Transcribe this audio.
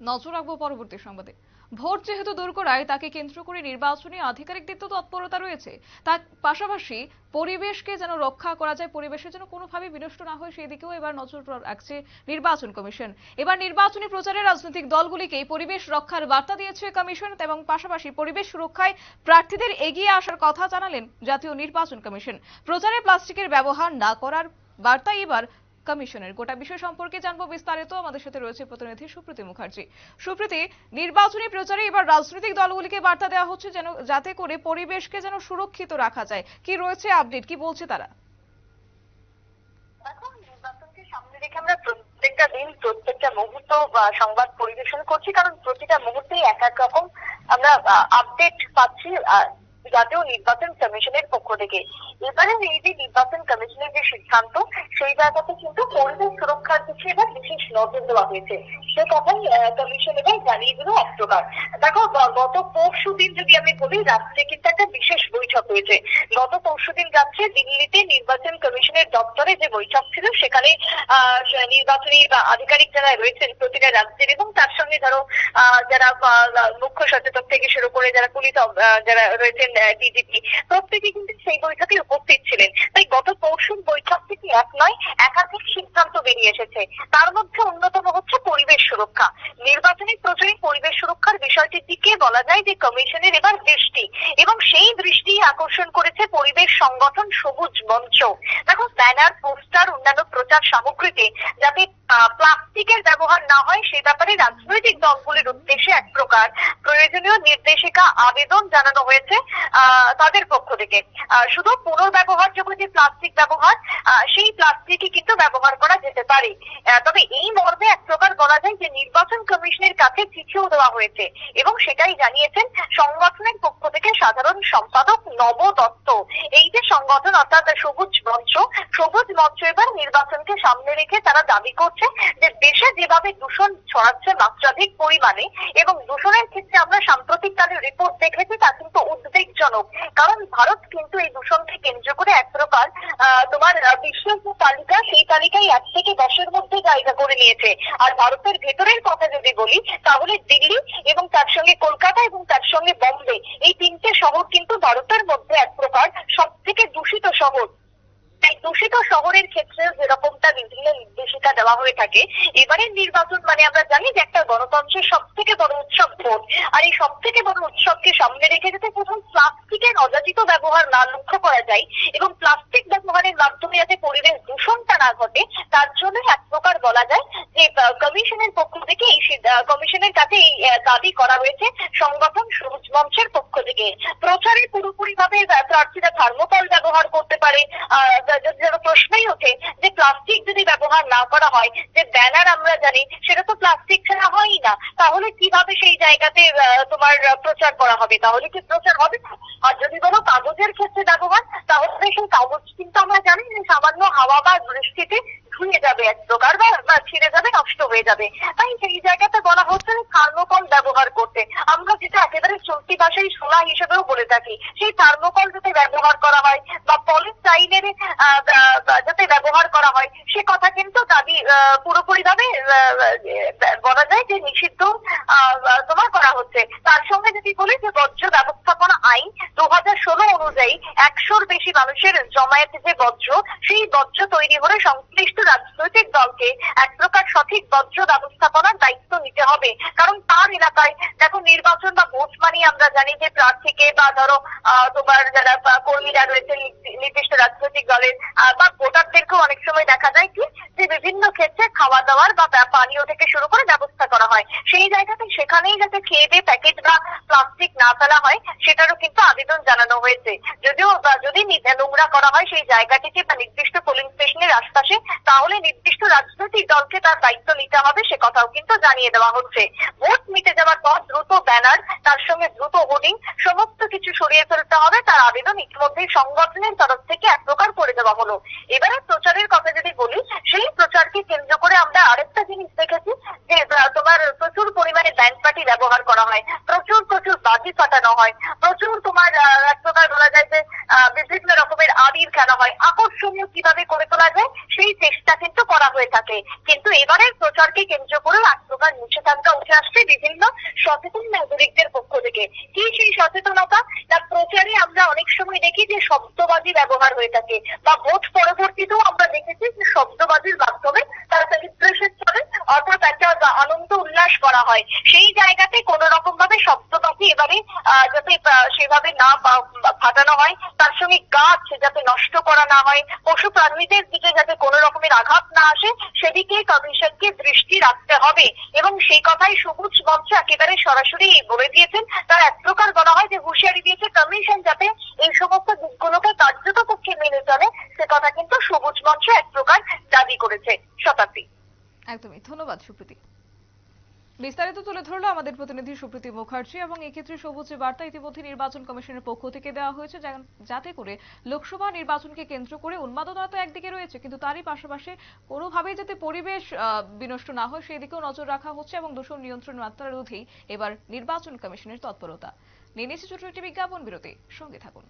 নজর রাখব পরবর্তী সংবাদে। ভোট যেহেতু দূর করায়, তাকে কেন্দ্র করে নির্বাচনী আধিকারিকদের তো তৎপরতা রয়েছে। তার পাশাপাশি পরিবেশকে যেন রক্ষা করা যায়, পরিবেশের যেন কোনোভাবে বিনষ্ট না হয় সেই দিকেও এবার নজর রাখছে নির্বাচন কমিশন। এবার নির্বাচনী প্রচারে রাজনৈতিক দলগুলিকে পরিবেশ রক্ষার বার্তা দিয়েছে কমিশন এবং পাশাপাশি পরিবেশ সুরক্ষায় প্রার্থীদের এগিয়ে আসার কথা জানালেন জাতীয় নির্বাচন কমিশন। প্রচারে প্লাস্টিকের ব্যবহার না করার বার্তা এবার কমিশনের। গোটা বিষয় সম্পর্কে জানব বিস্তারিত। আমাদের সাথে রয়েছে প্রতিনিধি সুপ্রীতি মুখার্জি। সুপ্রীতি, নির্বাচনী প্রচারে এবার রাজনৈতিক দলগুলিকে বার্তা দেওয়া হচ্ছে যেন, যাতে করে পরিবেশকে যেন সুরক্ষিত রাখা যায়। কি রয়েছে আপডেট? কি বলছে তারা? আমরা প্রত্যেকটা দিন, প্রত্যেকটা মুহূর্ত সংবাদ পরিবেশন করছি। কারণ প্রতিটা মুহূর্তেই এক এক রকম আমরা আপডেট পাচ্ছি। জাতীয় নির্বাচন কমিশনের পক্ষ থেকে। এবারে এই যে নির্বাচন কমিশনের যে সিদ্ধান্ত, সেই জায়গাতে কিন্তু পরিবেশ সুরক্ষার দিকে এবার বিশেষ নজর দেওয়া হয়েছে। সে কথাই কমিশন এবার জানিয়ে দিল এক প্রকার। দেখো গত পরশু দিন যদি আমি বলি রাত্রে কিন্তু একটা বিশেষ বৈঠক হয়েছে। গত পরশু দিন রাত্রে দিল্লিতে নির্বাচন কমিশনের দপ্তরে যে বৈঠক ছিল, সেখানে নির্বাচনী বা আধিকারিক যারা রয়েছেন প্রতিটা রাজ্যের এবং তার সঙ্গে ধরো যারা মুখ্য সচেতক থেকে শুরু করে যারা পুলিশ যারা রয়েছেন ডিজিপি প্রত্যেকে কিন্তু সেই বৈঠকে উপস্থিত ছিলেন। তাই গত পরশুর বৈঠক এক নয়, একাধিক সিদ্ধান্ত বেরিয়ে এসেছে। তার মধ্যে অন্যতম হচ্ছে পরিবেশ সুরক্ষা। নির্বাচনী প্রচারে পরিবেশ সুরক্ষার বিষয়টির দিকে বলা যায় যে, কমিশনের এবার দৃষ্টি এবং সেই দৃষ্টি আকর্ষণ করেছে পরিবেশ সংগঠন সবুজ মঞ্চ। দেখো, ব্যানার, পোস্টার, অন্যান্য প্রচার সামগ্রীতে যাতে প্লাস্টিকের ব্যবহার না হয়, সে ব্যাপারে রাজনৈতিক দলগুলির উদ্দেশ্যে এক প্রকার প্রয়োজনীয় নির্দেশিকা, আবেদন জানানো হয়েছে তাদের পক্ষ থেকে। শুধু পুনর্ব্যবহারযোগ্য যে প্লাস্টিক ব্যবহার সেই প্লাস্টিকই কিন্তু ব্যবহার যেতে পারে। তবে এই মর্মে এক প্রকার বলা যায় যে নির্বাচন কমিশনের কাছে চিঠিও দেওয়া হয়েছে এবং সেটাই জানিয়েছেন সংগঠনের পক্ষ থেকে সাধারণ সম্পাদক নব দত্ত। এই যে সংগঠন অর্থাৎ সবুজ মঞ্চ সবুজ মঞ্চ এবার নির্বাচনকে সামনে রেখে তারা দাবি করছে যে দেশে যেভাবে দূষণ ছড়াচ্ছে মাত্রাধিক পরিমাণে এবং দূষণের ক্ষেত্রে আমরা সাম্প্রতিক কালের রিপোর্ট দেখেছি তা কিন্তু উদ্বেগজনক। কারণ ভারত কিন্তু এই দূষণকে কেন্দ্র করে এক প্রকার তোমার আহ, বিশ্বের যে তালিকা সেই তালিকায় এক থেকে দশের মধ্যে জায়গা করে নিয়েছে। আর ভারতের ভেতরের কথা যদি বলি, তাহলে দিল্লি এবং তার সঙ্গে কলকাতা এবং তার সঙ্গে বম্বে, এই তিনটে শহর কিন্তু ভারতের মধ্যে এক প্রকার সব থেকে দূষিত শহর। দূষিত শহরের ক্ষেত্রে যেরকমটা বিভিন্ন নির্দেশিকা দেওয়া হয়ে থাকে, এবারের নির্বাচন মানে আমরা জানি যে একটা গণতন্ত্রের সব থেকে বড় উৎসব ভোট। আর এই সব থেকে বড় উৎসবকে সামনে রেখে যাতে প্রথম প্লাস্টিকের অযাচিত ব্যবহার না লক্ষ্য করা যায় এবং প্লাস্টিক ব্যবহারের মাধ্যমে যাতে পরিবেশ দূষণটা না ঘটে, তার জন্য এক প্রকার বলা যায় যে কমিশনের পক্ষ থেকে এই কমিশনের কাছে এই দাবি করা হয়েছে, সংগঠন সবুজ মঞ্চের থেকে প্রচারে পুরোপুরি ভাবে প্রার্থীরা থার্মোকল ব্যবহার করতে পারে। যেন প্রশ্নই ওঠে যে প্লাস্টিক যদি ব্যবহার না করা হয়, যে ব্যানার আমরা জানি, সেটা তো প্লাস্টিক ছাড়া হয়ই না। তাহলে কীভাবে সেই জায়গাতে তোমার প্রচার করা হবে? তাহলে কি প্রচার হবে না? আর যদি বলো কাগজের ক্ষেত্রে ব্যবহার, তাহলে সেই কাগজ কিন্তু আমরা জানি যে সামান্য হাওয়া বা বৃষ্টিতে ধুয়ে যাবে এক প্রকার বা ছিঁড়ে যাবে, নষ্ট হয়ে যাবে। তাই সেই জায়গাতে বলা হচ্ছে থার্মোকল ব্যবহার করতে। আমরা যেটা ভাষায় সোনা হিসেবেও বলে থাকি, সেই থার্মোকল যাতে ব্যবহার করা হয় বা পলিস্টাইনের যাতে ব্যবহার করা হয়, সে কথা কিন্তু দাবি পুরোপুরি ভাবে বলা যায় যে নিষিদ্ধ তোমার করা হচ্ছে। তার সঙ্গে যদি বলি যে বর্জ্য ব্যবস্থাপনা আইন দু হাজার ষোলো অনুযায়ী একশোর বেশি মানুষের জমায়েত যে বজ্র সেই বজ্র তৈরি হলে সংশ্লিষ্ট রাজনৈতিক দলকে এক প্রকার সঠিক বজ্র ব্যবস্থাপনার দায়িত্ব নিতে হবে। কারণ তার এলাকায় দেখো নির্বাচন বা ভোট মানে আমরা জানি যে প্রার্থীকে বা ধরো তোমার যারা কর্মীরা রয়েছে নির্দিষ্ট রাজনৈতিক দলের বা ভোটারদেরকেও অনেক সময় দেখা যায় কি, যে বিভিন্ন ক্ষেত্রে খাওয়া দাওয়ার বা পানীয় থেকে শুরু করে ব্যবস্থা করা হয়। সেই জায়গাতে সেখানেই যাতে খেয়ে দিয়ে প্যাকেট বা প্লাস্টিক না ফেলা হয়, সেটারও কিন্তু আবেদন জানানো হয়েছে। যদিও যদি নোংরা করা হয় সেই জায়গাটিকে বা নির্দিষ্ট পোলিং স্টেশনের আশপাশে, তাহলে নির্দিষ্ট রাজনৈতিক দলকে তার দায়িত্ব নিতে হবে, সে কথাও কিন্তু জানিয়ে দেওয়া হচ্ছে। ভোট মিটে যাওয়ার পর দ্রুত ব্যানার তার সঙ্গে দ্রুত হোর্ডিং সমস্ত কিছু সরিয়ে ফেলতে হবে। তার আবেদন ইতিমধ্যেই সংগঠনের তরফ থেকে এক প্রকার করে দেওয়া হলো। এবারে প্রচারের কথা যদি বলি, সেই প্রচারকে কেন্দ্র করে আমরা আরেকটা জিনিস দেখেছি যে তোমার প্রচুর পরিমাণে ব্যান্ড পার্টি ব্যবহার করা হয়। প্রচুর প্রচুর বাজি ফাটানো হয়। প্রচুর তোমার এক প্রকার বলা যায় যে বিভিন্ন রকমের আবির খেলা হয়। আকর্ষণীয় কীভাবে করে তোলা যায়, সেই চেষ্টা কিন্তু করা হয়ে থাকে। কিন্তু এবারের প্রচারকে কেন্দ্র করে এক প্রকার নিষেধাজ্ঞা উঠে আসছে বিভিন্ন সচেতন নাগরিকদের পক্ষ থেকে। কি সেই সচেতনতা? না প্রচারে আমরা অনেক সময় দেখি যে শব্দবাজি ব্যবহার হয়ে থাকে। বা ভোট পরবর্তীতেও আমরা দেখেছি যে শব্দবাজির মাধ্যমে তারা সেলিব্রেশন চলে অর্থাৎ একটা বা আনন্দ উল্লাস করা হয়। সেই জায়গাতে কোন রকম ভাবে শব্দবাজি এবারে যাতে সেভাবে না ফাটানো হয়, তার সঙ্গে গাছ যাতে নষ্ট করা না হয়, পশু প্রাণীদের দিকে যাতে কোনো রকমের আঘাত না আসে সেদিকে কমিশনকে দৃষ্টি রাখতে হবে। এবং সেই কথাই সবুজ মঞ্চ একেবারে সরাসরি বলে দিয়েছেন। তার এক প্রকার বলা হয় যে, হুঁশিয়ারি দিয়েছে কমিশন যাতে এই সমস্ত দিকগুলোকে কার্যত পক্ষে মেনে চলে। সে কথা কিন্তু সবুজ মঞ্চ এক প্রকার দাবি করেছে শতাব্দী। একদমই। ধন্যবাদ, সুপ্রীতি। বিস্তারিত তুলে ধরলো আমাদের প্রতিনিধি সুপ্রীতি মুখার্জি এবং এক্ষেত্রে সবুজ বার্তা ইতিমধ্যে নির্বাচন কমিশনের পক্ষ থেকে দেওয়া হয়েছে যাতে করে লোকসভা নির্বাচনকে কেন্দ্র করে উন্মাদনা তো একদিকে রয়েছে, কিন্তু তারই পাশাপাশি কোনোভাবেই যাতে পরিবেশ বিনষ্ট না হয় সেই দিকেও নজর রাখা হচ্ছে এবং দূষণ নিয়ন্ত্রণ মাত্রা রোধেই এবার নির্বাচন কমিশনের তৎপরতা। নিয়ে নিচ্ছে ছোট একটি বিজ্ঞাপন বিরতি, সঙ্গে থাকুন।